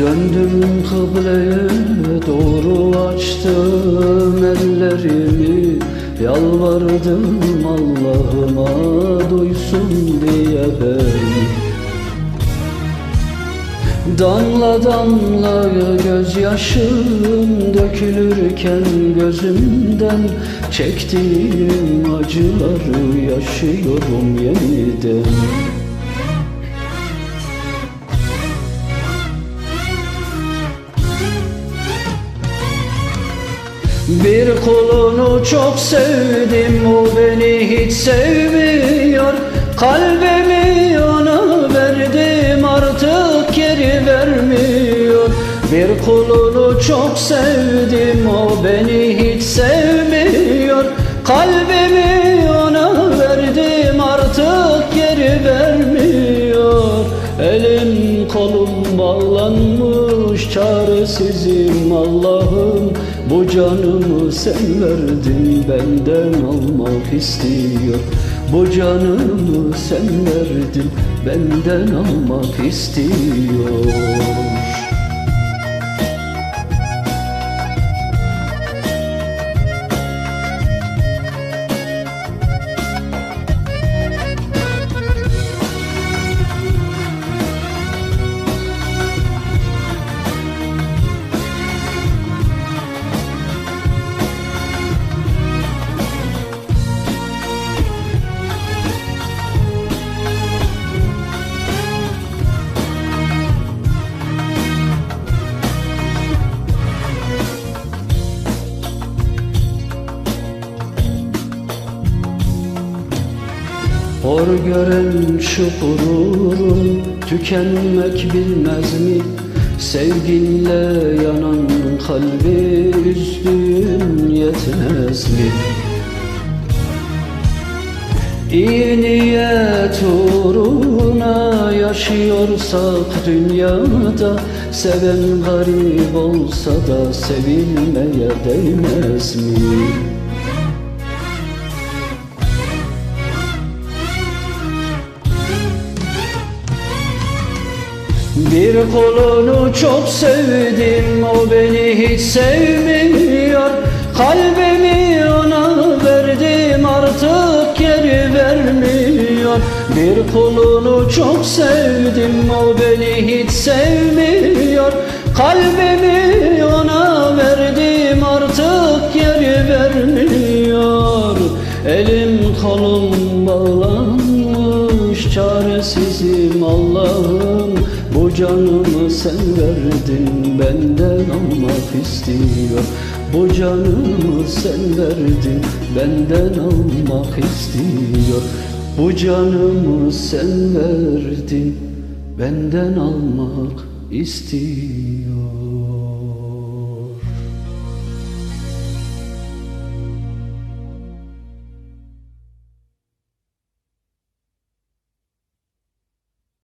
Döndüm kıbleye doğru açtım ellerimi. Yalvardım Allah'ıma duysun diye beni. Damla damla gözyaşım dökülürken gözümden Çektiğim acıları yaşıyorum yeniden Bir kulunu çok sevdim o beni hiç sevmiyor. Kalbimi ona verdim artık geri vermiyor. Bir kulunu çok sevdim o beni hiç sevmiyor. Kalbimi ona verdim artık geri vermiyor. Elim kolum bağlanmış çaresizim Allah'ım Bu canımı sen verdin benden almak istiyor. Bu canımı sen verdin benden almak istiyor Hor gören şu gururun tükenmek bilmez mi? Sevginle yanan kalbi üzdün yetmez mi? İyi niyet uğruna yaşıyorsak dünyada Seven garip olsa da sevilmeye değmez mi? Bir kolunu çok sevdim o beni hiç sevmiyor. Kalbimi ona verdim artık geri vermiyor. Bir kolunu çok sevdim o beni hiç sevmiyor. Kalbimi ona verdim artık geri vermiyor. Elim kolum bağlanmış çaresizim Allah'ım bu canımı sen verdin benden almak istiyor Bu canımı sen verdin benden almak istiyor Bu canımı sen verdin benden almak istiyor